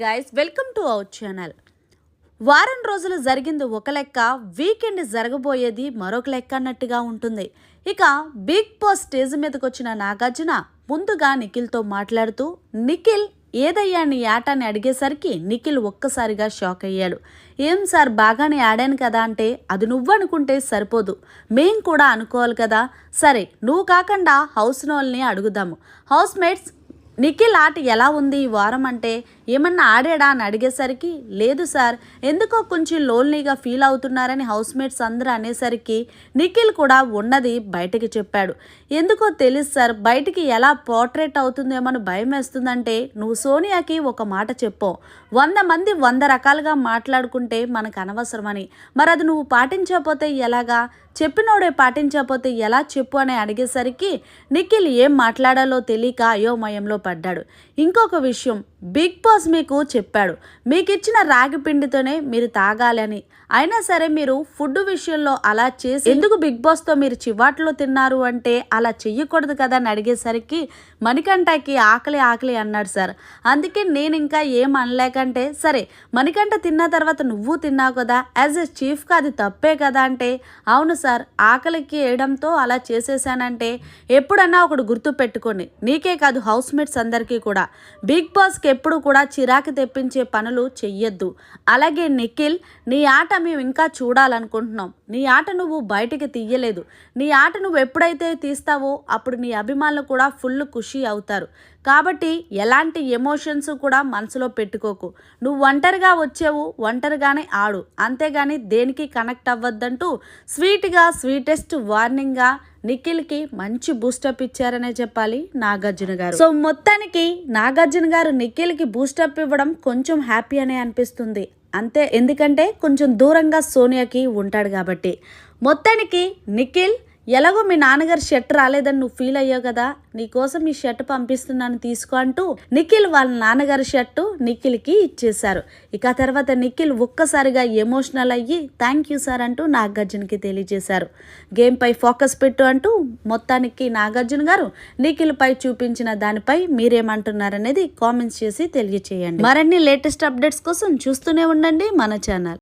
Guys welcome to our channel వారం రోజులు జరిగింది ఒక లెక్క వీకెండ్ జరగబోయేది మరొక లెక్క అన్నట్టుగా ఉంటుంది. ఇక బిగ్ బాస్ స్టేజ్ మీదకి వచ్చిన నాగార్జున ముందుగా నిఖిల్తో మాట్లాడుతూ నిఖిల్ ఏదయ్యా నీ ఆట అని అడిగేసరికి నిఖిల్ ఒక్కసారిగా షాక్ అయ్యాడు. ఏం సార్ బాగానే ఆడాను కదా అంటే అది నువ్వు అనుకుంటే సరిపోదు. మేం కూడా అనుకోవాలి కదా. సరే నువ్వు కాకుండా హౌస్ నోల్ని అడుగుదాము. హౌస్ మేట్స్ నిఖిల్ ఆట ఎలా ఉంది ఈ వారం అంటే ఏమన్నా ఆడాడా అని అడిగేసరికి లేదు సార్. ఎందుకో కొంచెం లోన్లీగా ఫీల్ అవుతున్నారని హౌస్ మేట్స్ అందరూ అనేసరికి నిఖిల్ కూడా ఉన్నది బయటకి చెప్పాడు. ఎందుకో తెలుసు సార్. బయటికి ఎలా పోర్ట్రేట్ అవుతుందేమని భయం వేస్తుందంటే నువ్వు సోనియాకి ఒక మాట చెప్పు. వంద మంది వంద రకాలుగా మాట్లాడుకుంటే మనకు అనవసరమని. మరి అది నువ్వు పాటించకపోతే ఎలాగా? చెప్పినోడే పాటించకపోతే ఎలా చెప్పు అని అడిగేసరికి నిఖిల్ ఏం మాట్లాడాలో తెలియక అయోమయంలో పడ్డాడు. ఇంకొక విషయం బిగ్ బాస్ మీకు చెప్పాడు. మీకు ఇచ్చిన రాగి పిండితోనే మీరు తాగాలని. అయినా సరే మీరు ఫుడ్ విషయంలో అలా చేసి ఎందుకు బిగ్ బాస్తో మీరు చివాట్లో తిన్నారు అంటే అలా చెయ్యకూడదు కదా అని అడిగేసరికి మణికంఠకి ఆకలి ఆకలి అన్నాడు సార్. అందుకే నేను ఇంకా ఏం అనలేకంటే సరే మణికంఠ తిన్న తర్వాత నువ్వు తిన్నావు కదా యాజ్ ఎ చీఫ్గా అది తప్పే కదా అంటే అవును సార్ ఆకలికి వేయడంతో అలా చేసేసానంటే ఎప్పుడన్నా ఒకడు గుర్తు పెట్టుకోండి. నీకే కాదు హౌస్ మేట్స్ అందరికీ కూడా. బిగ్ బాస్కి ఎప్పుడు కూడా చిరాకు తెప్పించే పనులు చెయ్యొద్దు. అలాగే నిఖిల్ నీ ఆట మేము ఇంకా చూడాలనుకుంటున్నాం. నీ ఆట నువ్వు బయటికి తీయలేదు. నీ ఆట నువ్వు ఎప్పుడైతే తీస్తావో అప్పుడు నీ అభిమానులు కూడా ఫుల్ ఖుషి అవుతారు. కాబట్టి ఎలాంటి ఎమోషన్స్ కూడా మనసులో పెట్టుకోకు. నువ్వు ఒంటరిగా వచ్చావు ఒంటరిగానే ఆడు. అంతేగాని దేనికి కనెక్ట్ అవ్వద్దంటూ స్వీట్గా స్వీటెస్ట్ వార్నింగ్గా నిఖిల్కి మంచి బూస్టప్ ఇచ్చారనే చెప్పాలి నాగార్జున గారు. సో మొత్తానికి నాగార్జున గారు నిఖిల్కి బూస్టప్ ఇవ్వడం కొంచెం హ్యాపీ అనే అనిపిస్తుంది. అంతే ఎందుకంటే కొంచెం దూరంగా సోనియాకి ఉంటాడు కాబట్టి. మొత్తానికి నిఖిల్ ఎలాగో మీ నాన్నగారు షర్ట్ రాలేదని నువ్వు ఫీల్ అయ్యావు కదా? నీకోసం ఈ షర్ట్ పంపిస్తున్నాను తీసుకో అంటూ నిఖిల్ వాళ్ళ నాన్నగారి షర్టు నిఖిల్కి ఇచ్చేశారు. ఇక తర్వాత నిఖిల్ ఒక్కసారిగా ఎమోషనల్ అయ్యి థ్యాంక్ యూ సార్ అంటూ నాగార్జునకి తెలియజేశారు. గేమ్పై ఫోకస్ పెట్టు అంటూ మొత్తానికి నాగార్జున గారు నిఖిల్ పై చూపించిన దానిపై మీరేమంటున్నారనేది కామెంట్స్ చేసి తెలియచేయండి. మరిన్ని లేటెస్ట్ అప్డేట్స్ కోసం చూస్తూనే ఉండండి మన ఛానల్.